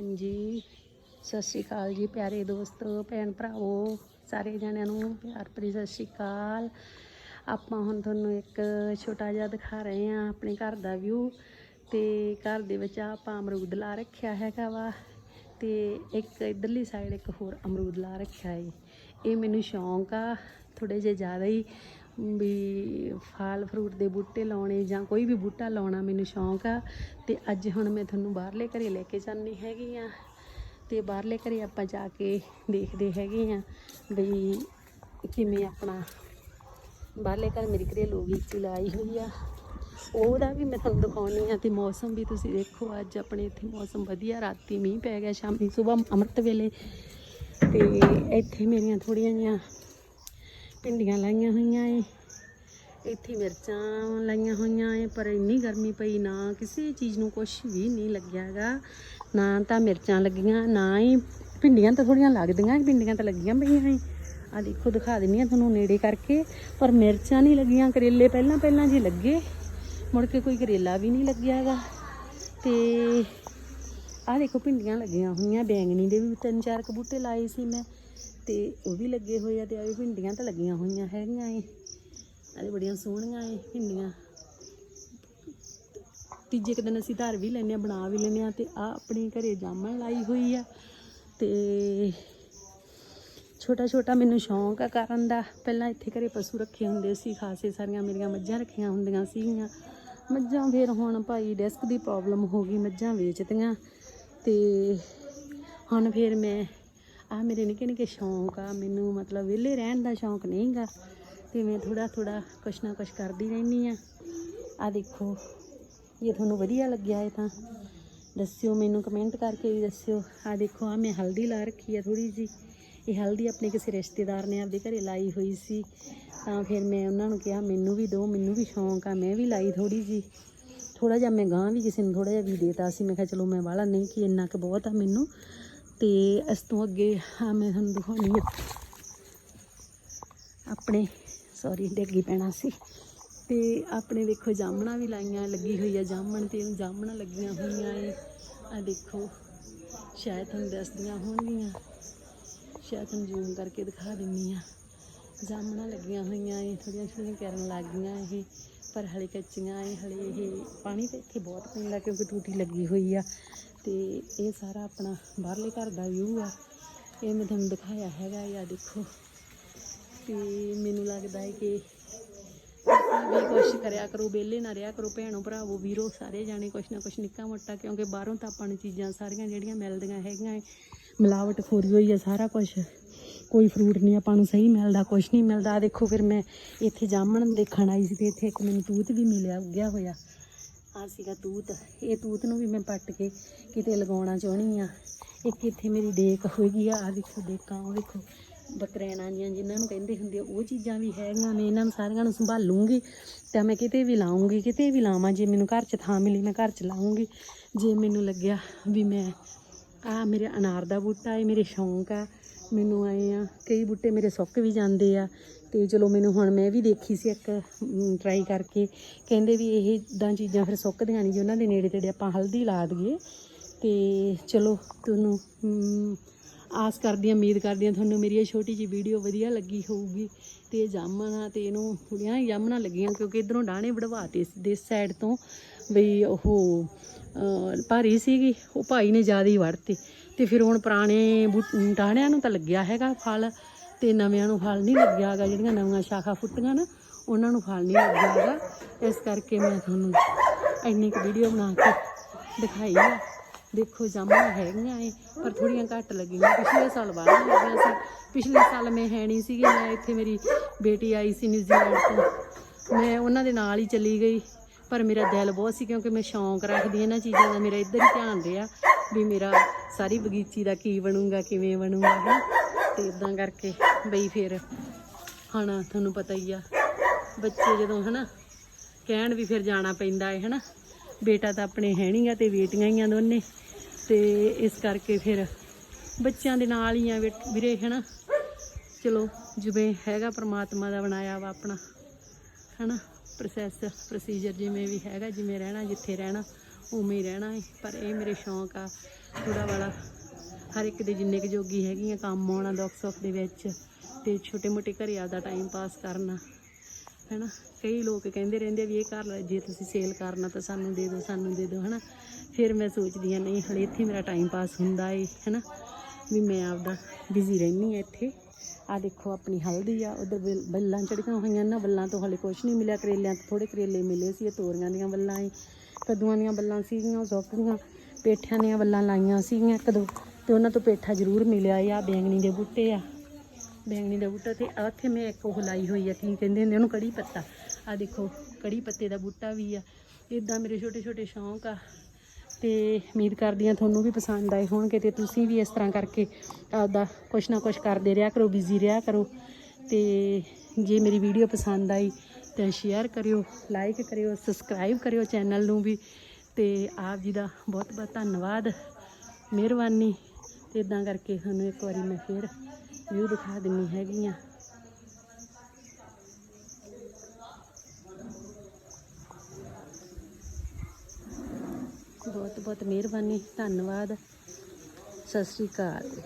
ਹਾਂਜੀ, ਸਤਿ ਸ਼੍ਰੀ ਅਕਾਲ ਜੀ ਪਿਆਰੇ ਦੋਸਤੋ, ਭੈਣ ਭਰਾਵੋ, ਸਾਰੇ ਜਣਿਆਂ ਨੂੰ ਪਿਆਰ ਭਰੀ ਸਤਿ ਸ਼੍ਰੀ ਅਕਾਲ। ਆਪਾਂ ਹੁਣ ਤੁਹਾਨੂੰ ਇੱਕ ਛੋਟਾ ਜਿਹਾ ਦਿਖਾ ਰਹੇ ਹਾਂ ਆਪਣੇ ਘਰ ਦਾ ਵਿਊ ਤੇ ਘਰ ਦੇ ਵਿੱਚ ਆਪਾਂ ਅਮਰੂਦ ਲਾ ਰੱਖਿਆ ਹੈਗਾ ਵਾ ਤੇ ਇੱਕ ਇਧਰਲੀ ਸਾਈਡ ਇੱਕ ਹੋਰ ਅਮਰੂਦ ਲਾ ਰੱਖਿਆ ਹੈ ਇਹ ਮੈਨੂੰ ਸ਼ੌਂਕ ਆ ਥੋੜੇ ਜਿਹਾ ਜ਼ਿਆਦਾ ਹੀ। ਵੀ ਫਲ ਫਰੂਟ ਦੇ ਬੂਟੇ ਲਾਉਣੇ ਜਾਂ ਕੋਈ ਵੀ ਬੂਟਾ ਲਾਉਣਾ ਮੈਨੂੰ ਸ਼ੌਂਕ ਆ। ਤੇ ਅੱਜ ਹੁਣ ਮੈਂ ਤੁਹਾਨੂੰ ਬਾਹਰਲੇ ਘਰੇ ਲੈ ਕੇ ਜਾਂਦੀ ਹੈਗੀ ਆ। ਤੇ ਬਾਹਰਲੇ ਘਰੇ ਆਪਾਂ ਜਾ ਕੇ ਦੇਖਦੇ ਹੈਗੇ ਆ ਵੀ ਕਿਵੇਂ ਆਪਣਾ ਬਾਹਰਲੇ ਘਰ ਮੇਰੀ ਘਰੇਲੂ ਬਗੀਚੀ ਲਾਈ ਹੋਈ ਆ। ਉਹਦਾ ਵੀ ਮੈਂ ਤੁਹਾਨੂੰ ਦਿਖਾਉਣੀ ਆ ਤੇ ਮੌਸਮ ਵੀ ਤੁਸੀਂ ਦੇਖੋ, ਅੱਜ ਆਪਣੇ ਇੱਥੇ ਮੌਸਮ ਵਧੀਆ, ਰਾਤੀ ਮੀਂਹ ਪੈ ਗਿਆ, ਸ਼ਾਮੀ ਸਵੇਰ ਅੰਮ੍ਰਿਤ ਵੇਲੇ। ਤੇ ਇੱਥੇ ਮੇਰੀਆਂ ਥੋੜੀਆਂ ਜਿਹੀਆਂ ਭਿੰਡੀਆਂ ਲਾਈਆਂ ਹੋਈਆਂ ਏ। ਇੱਥੇ ਮਿਰਚਾਂ ਲਾਈਆਂ ਹੋਈਆਂ ਏ, ਪਰ ਇੰਨੀ ਗਰਮੀ ਪਈ, ਨਾ ਕਿਸੇ ਚੀਜ਼ ਨੂੰ ਕੁਝ ਵੀ ਨਹੀਂ ਲੱਗਿਆਗਾ ਨਾ ਤਾਂ ਮਿਰਚਾਂ ਲੱਗੀਆਂ, ਨਾ ਹੀ ਭਿੰਡੀਆਂ ਤਾਂ ਥੋੜੀਆਂ ਲੱਗਦੀਆਂ ਭਿੰਡੀਆਂ ਤਾਂ ਲੱਗੀਆਂ ਪਈਆਂ ਏ। ਆ ਦੇਖੋ, ਦਿਖਾ ਦਿੰਨੀ ਆ ਤੁਹਾਨੂੰ ਨੇੜੇ ਕਰਕੇ, ਪਰ ਮਿਰਚਾਂ ਨਹੀਂ ਲੱਗੀਆਂ, ਕਰੇਲੇ ਪਹਿਲਾਂ ਪਹਿਲਾਂ ਜੀ ਲੱਗੇ, ਮੁੜ ਕੇ ਕੋਈ ਕਰੇਲਾ ਵੀ ਨਹੀਂ ਲੱਗਿਆ ਹੈਗਾ। ਤੇ ਆ ਦੇਖੋ, ਭਿੰਡੀਆਂ ਲੱਗੀਆਂ ਹੋਈਆਂ, ਬੈਂਗਣੀ ਦੇ ਵੀ ਤਿੰਨ ਚਾਰ ਕੁ ਬੂਟੇ ਲਾਏ ਸੀ ਮੈਂ। ਤੇ ਉਹ ਵੀ ਲੱਗੇ ਹੋਏ ਆ ਤੇ ਆ ਵੀ ਭਿੰਡੀਆਂ ਤਾਂ ਲੱਗੀਆਂ ਹੋਈਆਂ ਹੈਗੀਆਂ ਏ। ਆਲੇ ਬੜੀਆਂ ਸੋਹਣੀਆਂ ਏ ਭਿੰਡੀਆਂ। ਤੀਜੇ ਕੁ ਦਿਨ ਅਸੀਂ ਧਰ ਵੀ ਲੈਂਦੇ ਆ, ਬਣਾ ਵੀ ਲੈਂਦੇ ਆ ਤੇ ਆ ਆਪਣੇ ਘਰੇ ਜਾਮਣ ਲਾਈ ਹੋਈ ਆ ਤੇ ਛੋਟਾ ਛੋਟਾ ਮੈਨੂੰ ਸ਼ੌਂਕ ਆ ਕਰਨ ਦਾ। ਪਹਿਲਾਂ ਇੱਥੇ ਘਰੇ ਪਸ਼ੂ ਰੱਖੇ ਹੁੰਦੇ ਸੀ, ਖਾਸੇ ਸਾਰੀਆਂ ਮੇਰੀਆਂ ਮੱਝਾਂ ਰੱਖੀਆਂ ਹੁੰਦੀਆਂ ਸੀਗੀਆਂ। ਮੱਝਾਂ ਫਿਰ ਹੁਣ ਭਾਈ ਡੈਸਕ ਦੀ ਪ੍ਰੋਬਲਮ ਹੋ ਗਈ, ਮੱਝਾਂ ਵੇਚਤੀਆਂ ਤੇ ਹੁਣ ਫਿਰ ਮੈਂ ਆ ਮੇਰੇ ਨਿੱਕੇ ਨਿੱਕੇ ਸ਼ੌਂਕ ਆ, ਮੈਨੂੰ ਮਤਲਬ ਵਿਹਲੇ ਰਹਿਣ ਦਾ ਸ਼ੌਂਕ ਨਹੀਂਗਾ ਤੇ ਮੈਂ ਥੋੜਾ ਥੋੜਾ ਕੁਛ ਨਾ ਕੁਛ ਕਰਦੀ ਰਹਿੰਦੀ ਆ ਆ ਦੇਖੋ, ਜੇ ਤੁਹਾਨੂੰ ਵਧੀਆ ਲੱਗਿਆ ਹੈ ਤਾਂ ਦੱਸਿਓ ਮੈਨੂੰ ਕਮੈਂਟ ਕਰਕੇ ਵੀ ਦੱਸਿਓ। ਆ ਦੇਖੋ, ਆ ਮੈਂ ਹਲਦੀ ਲਾ ਰੱਖੀ ਆ ਥੋੜੀ ਜੀ ਇਹ ਹਲਦੀ ਆਪਣੇ ਕਿਸੇ ਰਿਸ਼ਤੇਦਾਰ ਨੇ ਆਪਦੇ ਘਰੇ ਲਾਈ ਹੋਈ ਸੀ, ਤਾਂ ਫਿਰ ਮੈਂ ਉਹਨਾਂ ਨੂੰ ਕਿਹਾ, ਮੈਨੂੰ ਵੀ ਦਿਓ, ਮੈਨੂੰ ਵੀ ਸ਼ੌਂਕ ਆ, ਮੈਂ ਵੀ ਲਾਈ ਥੋੜੀ ਜੀ ਥੋੜਾ ਜਿਹਾ ਮੈਂ ਗਾਂ ਵੀ ਕਿਸੇ ਨੂੰ ਥੋੜਾ ਜਿਹਾ ਵੀ ਦੇਤਾ ਸੀ। ਮੈਂ ਕਿਹਾ, ਚਲੋ ਮੈਂ ਵਾਲਾ ਨਹੀਂ, ਕਿ ਇੰਨਾ ਕੁ ਬਹੁਤ ਆ ਮੈਨੂੰ। ਤੇ ਇਸ ਤੋਂ ਅੱਗੇ ਆ ਮੈਂ ਤੁਹਾਨੂੰ ਦਿਖਾਉਣੀ ਆ। ਆਪਣੇ ਸੌਰੀ ਡੇਗੀ ਪੈਣਾ ਸੀ। ਤੇ ਆਪਣੇ ਦੇਖੋ ਜਾਮਣਾ ਵੀ ਲਾਈਆਂ, ਲੱਗੀ ਹੋਈ ਆ ਜਾਮਣ ਤੇ, ਜਾਮਣਾ ਲੱਗੀਆਂ ਹੋਈਆਂ ਏ। ਆ ਦੇਖੋ, ਸ਼ਾਇਦ ਤੁਹਾਨੂੰ ਦੱਸਦੀਆਂ ਹੋਣਗੀਆਂ। ਸ਼ਾਇਦ ਤੁਹਾਨੂੰ ਜ਼ੂਮ ਕਰਕੇ ਦਿਖਾ ਦਿੰਨੀ ਆ। ਜਾਮਣਾ ਲੱਗੀਆਂ ਹੋਈਆਂ ਏ ਥੋੜੀਆਂ ਥੋੜੀਆਂ ਕਰਨ ਲੱਗ ਗਈਆਂ ਇਹ ਪਰ ਹਲੇ ਕੱਚੀਆਂ ਏ, ਹਲੇ ਇਹ ਪਾਣੀ ਤਾਂ ਇੱਥੇ ਬਹੁਤ ਪੈਂਦਾ ਕਿਉਂਕਿ ਟੂਟੀ ਲੱਗੀ ਹੋਈ ਆ। ਤੇ ਇਹ ਸਾਰਾ ਆਪਣਾ ਬਾਹਰਲੇ ਘਰ ਦਾ ਵਿਊ ਆ। ਇਹ ਮੈਂ ਤੁਹਾਨੂੰ ਦਿਖਾਇਆ ਹੈਗਾ ਆ ਦੇਖੋ। ਤੇ ਮੈਨੂੰ ਲੱਗਦਾ ਹੈ ਕਿ ਵੀ ਕੁਛ ਕਰਿਆ ਕਰੋ ਵਿਹਲੇ ਨਾ ਰਿਹਾ ਕਰੋ ਭੈਣੋ ਭਰਾਵੋ ਵੀਰੋ ਸਾਰੇ ਜਾਣੇ ਕੁਛ ਨਾ ਕੁਛ ਨਿੱਕਾ ਮੋਟਾ ਕਿਉਂਕਿ ਬਾਹਰੋਂ ਤਾਂ ਆਪਾਂ ਨੂੰ ਚੀਜ਼ਾਂ ਸਾਰੀਆਂ ਜਿਹੜੀਆਂ ਮਿਲਦੀਆਂ ਹੈਗੀਆਂ ਏ, ਮਿਲਾਵਟ ਖੋਰੀ ਹੋਈ ਹੈ ਸਾਰਾ ਕੁਛ। ਕੋਈ ਫਰੂਟ ਨਹੀਂ ਆਪਾਂ ਨੂੰ ਸਹੀ ਮਿਲਦਾ ਕੁਛ ਨਹੀਂ ਮਿਲਦਾ। ਆਹ ਦੇਖੋ ਫਿਰ ਮੈਂ ਇੱਥੇ ਜਾਮਣ ਦੇਖਣ ਆਈ ਸੀ ਤੇ ਇੱਥੇ ਇੱਕ ਮੈਨੂੰ ਤੂਤ ਵੀ ਮਿਲਿਆ ਉੱਗਿਆ ਹੋਇਆ। ਆ ਸੀਗਾ ਤੂਤ। ਇਹ ਤੂਤ ਨੂੰ ਵੀ ਮੈਂ ਪੱਟ ਕੇ ਕਿਤੇ ਲਗਾਉਣਾ ਚਾਹਣੀ ਆ ਇੱਕ ਇੱਥੇ ਮੇਰੀ ਡੇਕ ਹੋਏਗੀ ਆ। ਆਹ ਦੇਖੋ ਡੇਕਾਂ ਉਹ ਦੇਖੋ ਬਕਰੈਣਾ ਜੀਆਂ ਜਿਨ੍ਹਾਂ ਨੂੰ ਕਹਿੰਦੇ ਹੁੰਦੇ ਆ, ਉਹ ਚੀਜ਼ਾਂ ਵੀ ਹੈਗੀਆਂ ਮੈਂ ਇਹਨਾਂ ਨੂੰ ਸਾਰੀਆਂ ਨੂੰ ਸੰਭਾਲੂੰਗੀ ਤਾਂ ਮੈਂ ਕਿਤੇ ਵੀ ਲਾਉਂਗੀ ਕਿਤੇ ਵੀ ਲਾਵਾਂ। ਜੇ ਮੈਨੂੰ ਘਰ 'ਚ ਥਾਂ ਮਿਲੀ ਮੈਂ ਘਰ 'ਚ ਲਾਉਂਗੀ ਜੇ ਮੈਨੂੰ ਲੱਗਿਆ ਵੀ ਮੈਂ ਆ ਮੇਰੇ ਅਨਾਰ ਦਾ ਬੂਟਾ ਹੈ ਮੇਰੇ ਸ਼ੌਂਕ ਆ। ਮੈਨੂੰ ਆਏ ਆ, ਕਈ ਬੂਟੇ ਮੇਰੇ ਸੁੱਕ ਵੀ ਜਾਂਦੇ ਆ। ਤੇ ਚਲੋ ਮੈਨੂੰ ਹੁਣ ਮੈਂ ਵੀ ਦੇਖੀ ਸੀ ਇੱਕ ਟਰਾਈ ਕਰਕੇ। ਕਹਿੰਦੇ ਵੀ ਇਹ ਇਦਾਂ ਚੀਜ਼ਾਂ ਫਿਰ ਸੁੱਕਦੀਆਂ ਨਹੀਂ ਜੀ, ਉਹਨਾਂ ਦੇ ਨੇੜੇ ਤੇੜੇ ਆਪਾਂ ਹਲਦੀ ਲਾ ਦਈਏ। ਤੇ ਚਲੋ, ਤੁਹਾਨੂੰ ਆਸ ਕਰਦੀ ਹਾਂ, ਉਮੀਦ ਕਰਦੀ ਹਾਂ ਤੁਹਾਨੂੰ ਮੇਰੀ ਇਹ ਛੋਟੀ ਜੀ ਵੀਡੀਓ ਵਧੀਆ ਲੱਗੀ ਹੋਊਗੀ। ਤੇ ਇਹ ਜਾਮਣ ਆ ਤੇ ਇਹਨੂੰ ਥੋੜੀਆਂ ਹੀ ਜਾਮਣਾਂ ਲੱਗੀਆਂ, ਕਿਉਂਕਿ ਇਧਰੋਂ ਡਾਣੇ ਵੜਵਾਤੇ ਸੀ ਦੇ ਸਾਈਡ ਤੋਂ ਵੀ ਉਹ ਭਾਰੀ ਸੀਗੀ, ਉਹ ਭਾਈ ਨੇ ਜ਼ਿਆਦਾ ਹੀ ਵੜਤੇ। ਤੇ ਫਿਰ ਹੁਣ ਪੁਰਾਣੇ ਬੂ- ਡਾਹਣਿਆਂ ਨੂੰ ਤਾਂ ਲੱਗਿਆ ਹੈਗਾ ਫਲ, ਤੇ ਨਵਿਆਂ ਨੂੰ ਫਲ ਨਹੀਂ ਲੱਗਿਆ ਹੈਗਾ। ਜਿਹੜੀਆਂ ਨਵੀਆਂ ਸ਼ਾਖਾ ਫੁੱਟੀਆਂ ਨਾ, ਉਹਨਾਂ ਨੂੰ ਫਲ ਨਹੀਂ ਲੱਗਿਆ ਹੈਗਾ। ਇਸ ਕਰਕੇ ਮੈਂ ਤੁਹਾਨੂੰ ਇੰਨੀ ਕੁ ਵੀਡੀਓ ਬਣਾ ਕੇ ਦਿਖਾਈ ਆ। ਦੇਖੋ ਜਾਮਣਾਂ ਹੈਗੀਆਂ ਏ ਪਰ ਥੋੜੀਆਂ ਘੱਟ ਲੱਗੀਆਂ। ਪਿਛਲੇ ਸਾਲ ਬਾਹਰ ਲੱਗੀਆਂ ਸੀ। ਪਿਛਲੇ ਸਾਲ ਮੈਂ ਹੈ ਨਹੀਂ ਸੀਗੀ, ਮੈਂ ਇੱਥੇ ਮੇਰੀ ਬੇਟੀ ਆਈ ਸੀ ਨਿਊਜ਼ੀਲੈਂਡ ਤੋਂ। ਮੈਂ ਉਹਨਾਂ ਦੇ ਨਾਲ ਹੀ ਚਲੀ ਗਈ, ਪਰ ਮੇਰਾ ਦਿਲ ਬਹੁਤ ਸੀ ਕਿਉਂਕਿ ਮੈਂ ਸ਼ੌਂਕ ਰੱਖਦੀ ਇਹਨਾਂ ਚੀਜ਼ਾਂ ਦਾ। ਮੇਰਾ ਇੱਧਰ ਹੀ ਧਿਆਨ ਰਿਹਾ ਵੀ ਮੇਰਾ ਸਾਰੀ ਬਗੀਚੀ ਦਾ ਕੀ ਬਣੂਗਾ, ਕਿਵੇਂ ਬਣੂਗਾ ਹੈ ਤੇ ਇਦਾਂ ਕਰਕੇ ਬਈ ਫਿਰ ਹੁਣ ਤੁਹਾਨੂੰ ਪਤਾ ਹੀ ਆ, ਬੱਚੇ ਜਦੋਂ, ਹਨਾ, ਕਹਿਣ ਵੀ ਫਿਰ ਜਾਣਾ ਪੈਂਦਾ ਹੈ, ਹਨਾ? ਬੇਟਾ ਤਾਂ ਆਪਣੇ ਹੈ ਨਹੀਂਗਾ ਤੇ ਬੇਟੀਆਂ ਹੀ ਆ ਦੋਨੇ। ਤੇ ਇਸ ਕਰਕੇ ਫਿਰ ਬੱਚਿਆਂ ਦੇ ਨਾਲ ਹੀ ਆ ਵੀ- ਵੀਰੇ, ਹਨਾ? ਚਲੋ, ਜਿਵੇਂ ਹੈਗਾ ਪ੍ਰਮਾਤਮਾ ਦਾ ਬਣਾਇਆ ਵਾ ਆਪਣਾ, ਹਨਾ? ਪ੍ਰੋਸੈਸ ਪ੍ਰੋਸੀਜਰ ਜਿਵੇਂ ਵੀ ਹੈਗਾ, ਜਿਵੇਂ ਰਹਿਣਾ, ਜਿੱਥੇ ਰਹਿਣਾ, ਉਵੇਂ ਹੀ ਰਹਿਣਾ ਹੈ ਪਰ ਇਹ ਮੇਰੇ ਸ਼ੌਂਕ ਆ ਥੋੜਾ ਵਾਲਾ। ਹਰ ਇੱਕ ਦੇ ਜਿੰਨੇ ਕੁ ਜੋਗੀ ਹੈਗੀ ਆ, ਕੰਮ ਆਉਣਾ ਦੁੱਖ ਸੁੱਖ ਦੇ ਵਿੱਚ ਤੇ ਛੋਟੇ ਮੋਟੇ ਘਰੇ ਆਪਦਾ ਟਾਈਮ ਪਾਸ ਕਰਨਾ। ਹੈਨਾ? ਕਈ ਲੋਕ ਕਹਿੰਦੇ ਰਹਿੰਦੇ ਆ ਵੀ ਇਹ ਘਰ ਜੇ ਤੁਸੀਂ ਸੇਲ ਕਰਨਾ ਤਾਂ ਸਾਨੂੰ ਦੇ ਦਿਓ, ਸਾਨੂੰ ਦੇ ਦਿਓ, ਹੈਨਾ? ਫਿਰ ਮੈਂ ਸੋਚਦੀ ਆ ਨਹੀਂ, ਹਲੇ ਇੱਥੇ ਮੇਰਾ ਟਾਈਮ ਪਾਸ ਹੁੰਦਾ ਏ, ਹੈਨਾ? ਵੀ ਮੈਂ ਆਪਦਾ ਬਿਜ਼ੀ ਰਹਿੰਦੀ ਆ ਇੱਥੇ। ਆ ਦੇਖੋ, ਆਪਣੀ ਹਲਦੀ ਆ, ਉਧਰ ਬੱਲਾਂ ਚੜੀਆਂ ਹੋਈਆਂ ਨਾ, ਬੱਲਾਂ ਤੋਂ ਹਲੇ ਕੁਝ ਨਹੀਂ ਮਿਲਿਆ। ਕਰੇਲਿਆਂ ਤੋਂ ਥੋੜੇ ਕਰੇਲੇ ਮਿਲੇ ਸੀ, ਇਹ ਤੋਰੀਆਂ ਦੀਆਂ ਬੱਲਾਂ ਏ, ਕੱਦੂਆਂ ਦੀਆਂ ਬੱਲਾਂ ਸੀਗੀਆਂ, ਉਹ ਸੁੱਕ ਪੇਠਿਆਂ ਦੀਆਂ ਬੱਲਾਂ ਲਾਈਆਂ ਸੀਗੀਆਂ ਕਦੋਂ ਤੇ ਉਹਨਾਂ ਤੋਂ ਪੇਠਾ ਜ਼ਰੂਰ ਮਿਲਿਆ ਏ ਆ ਬੈਂਗਣੀ ਦੇ ਬੂਟੇ ਆ। ਬੈਂਗਣੀ ਦਾ ਬੂਟਾ ਤੇ ਆ ਉੱਥੇ ਮੈਂ ਇੱਕ ਉਹ ਲਾਈ ਹੋਈ ਆ, ਕੀ ਕਹਿੰਦੇ ਹੁੰਦੇ ਉਹਨੂੰ ਕੜੀ ਪੱਤਾ। ਆ ਦੇਖੋ, ਕੜੀ ਪੱਤੇ ਦਾ ਬੂਟਾ ਵੀ ਆ। ਇਦਾਂ ਮੇਰੇ ਛੋਟੇ ਛੋਟੇ ਸ਼ੌਂਕ ਆ। ਤੇ ਉਮੀਦ ਕਰਦੀ ਆ ਤੁਹਾਨੂੰ ਵੀ ਪਸੰਦ ਆਏ ਹੋਣਗੇ ਤੇ ਤੁਸੀਂ ਵੀ ਇਸ ਤਰ੍ਹਾਂ ਕਰਕੇ ਆਪਦਾ ਕੁਛ ਨਾ ਕੁਛ ਕਰਦੇ ਰਿਹਾ ਕਰੋ ਬਿਜ਼ੀ ਰਿਹਾ ਕਰੋ। ਤੇ ਜੇ ਮੇਰੀ ਵੀਡੀਓ ਪਸੰਦ ਆਈ ਤਾਂ ਸ਼ੇਅਰ ਕਰਿਓ ਲਾਈਕ ਕਰਿਓ ਸਬਸਕ੍ਰਾਈਬ ਕਰਿਓ ਚੈਨਲ ਨੂੰ ਵੀ। ਤੇ ਆਪ ਜੀ ਦਾ ਬਹੁਤ ਬਹੁਤ ਧੰਨਵਾਦ। ਮਿਹਰਬਾਨੀ। ਤੇ ਇਦਾਂ ਕਰਕੇ ਤੁਹਾਨੂੰ ਇੱਕ ਵਾਰੀ ਮੈਂ ਫੇਰ ਵਿਊ ਦਿਖਾ ਦਿੰਨੀ ਹੈਗੀ ਆ। ਬਹੁਤ ਬਹੁਤ ਮਿਹਰਬਾਨੀ ਧੰਨਵਾਦ। ਸਤਿ ਸ਼੍ਰੀ ਅਕਾਲ।